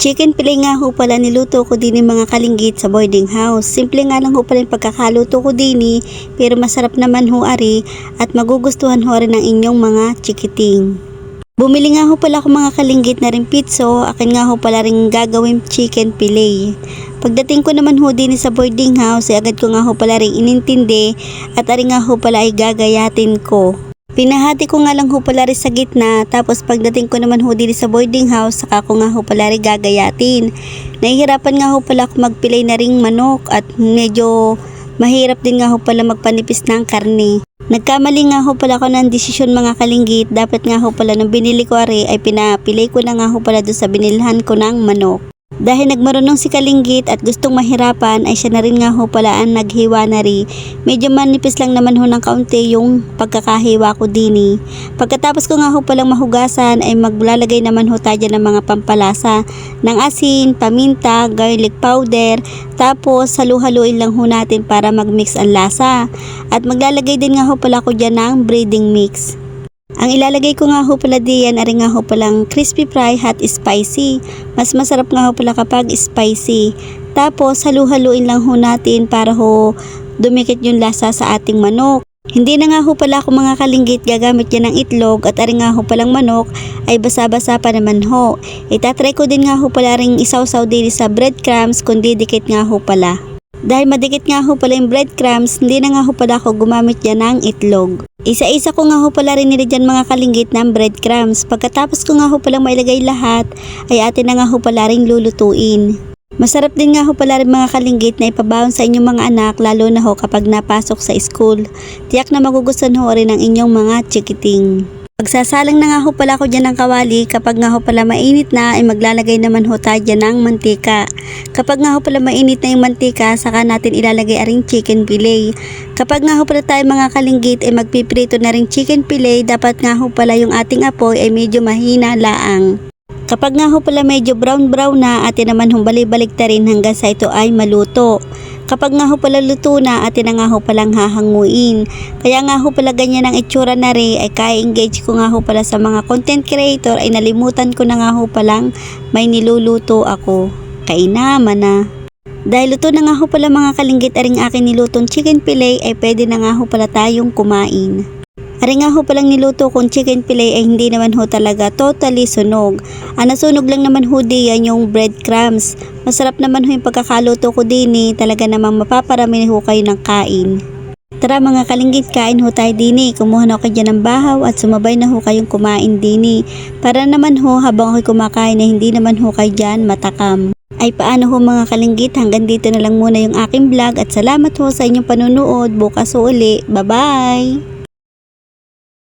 Chicken fillet nga ho pala niluto ko din yung mga kalinggit sa boarding house. Simple nga lang ho pala yung pagkakaluto ko din eh, pero masarap naman ho ari at magugustuhan ho rin ng inyong mga chikiting. Bumili nga ho pala ako mga kalinggit na rin pitso, akin nga ho pala rin gagawin chicken fillet. Pagdating ko naman ho din sa boarding house, ay agad ko nga ho pala rin inintindi at ari nga ho pala ay gagayatin ko. Pinahati ko nga lang ho pala rin sa gitna, tapos pagdating ko naman ho din sa boarding house, saka ko nga ho pala rin gagayatin. Nahihirapan nga ho pala ako magpilay na ring manok at medyo mahirap din nga ho pala magpanipis ng karne. Nagkamali nga ho pala ako ng desisyon mga kalinggit, dapat nga ho pala nung binili ko ari ay pinapilay ko na nga ho pala doon sa binilhan ko ng manok. Dahil nagmarunong si Kalinggit at gustong mahirapan ay siya na rin nga ho pala ang naghiwa na. Medyo manipis lang naman ho ng kaunti yung pagkakahiwa ko dini. Pagkatapos ko nga ho palang mahugasan ay maglalagay naman ho tayo ng mga pampalasa ng asin, paminta, garlic powder, tapos halu-haluin lang ho natin para mag-mix ang lasa. At maglalagay din nga ho pala ko dyan ng breading mix. Ang ilalagay ko nga ho pala diyan ari nga ho palang crispy fry hot spicy. Mas masarap nga ho pala kapag spicy. Tapos halu-haluin lang ho natin para ho dumikit yung lasa sa ating manok. Hindi na nga ho pala ako mga kalinggit gagamit yan ng itlog at ari nga ho palang manok ay basa-basa pa naman ho. Itatry ko din nga ho pala ring isawsaw din sa breadcrumbs kung didikit nga ho pala. Dahil madikit nga ho pala yung breadcrumbs, hindi na nga ho pala ako gumamit yan ng itlog. Isa-isa ko nga ho pala rin nila dyan mga kalinggit ng breadcrumbs. Pagkatapos ko nga ho palang mailagay lahat, ay atin na nga ho pala rin lulutuin. Masarap din nga ho pala rin mga kalinggit na ipabaon sa inyong mga anak lalo na ho kapag napasok sa school. Tiyak na magugustuhan ho rin ng inyong mga chikiting. Pagsasalang na nga ho pala ako dyan ng kawali, kapag nga ho pala mainit na ay maglalagay naman ho tayo dyan ng mantika. Kapag nga ho pala mainit na yung mantika, saka natin ilalagay aring chicken fillet. Kapag nga ho pala tayo mga kalinggit ay magpiprito na ring chicken fillet, dapat nga ho pala yung ating apoy ay medyo mahina laang. Kapag nga ho pala medyo brown-brown na, atin naman humbali-balik ta rin hanggang sa ito ay maluto. Kapag nga ho pala luto na, atin na nga ho palang hahanguin. Kaya nga ho pala ganyan ang itsura na rin, ay kaya engage ko nga ho pala sa mga content creator, ay nalimutan ko na nga ho palang may niluluto ako. Kainaman na. Dahil luto na nga ho pala mga kalinggit aring akin nilutong chicken fillet ay pwede na nga ho pala tayong kumain. Ari nga ho palang niluto kong chicken fillet ay hindi naman ho talaga totally sunog. Ang nasunog lang naman ho diyan yung breadcrumbs. Masarap naman ho yung pagkakaluto ko din eh. Talaga namang mapaparami ho kayo ng kain. Tara mga kalinggit, kain ho tayo din eh. Kumuha na ako dyan ng bahaw at sumabay na ho kayong kumain din eh. Para naman ho habang ako'y kumakain na hindi naman ho kayo dyan matakam. Ay paano ho mga kalinggit, hanggang dito na lang muna yung aking vlog at salamat ho sa inyong panunood. Bukas ho uli. Bye-bye!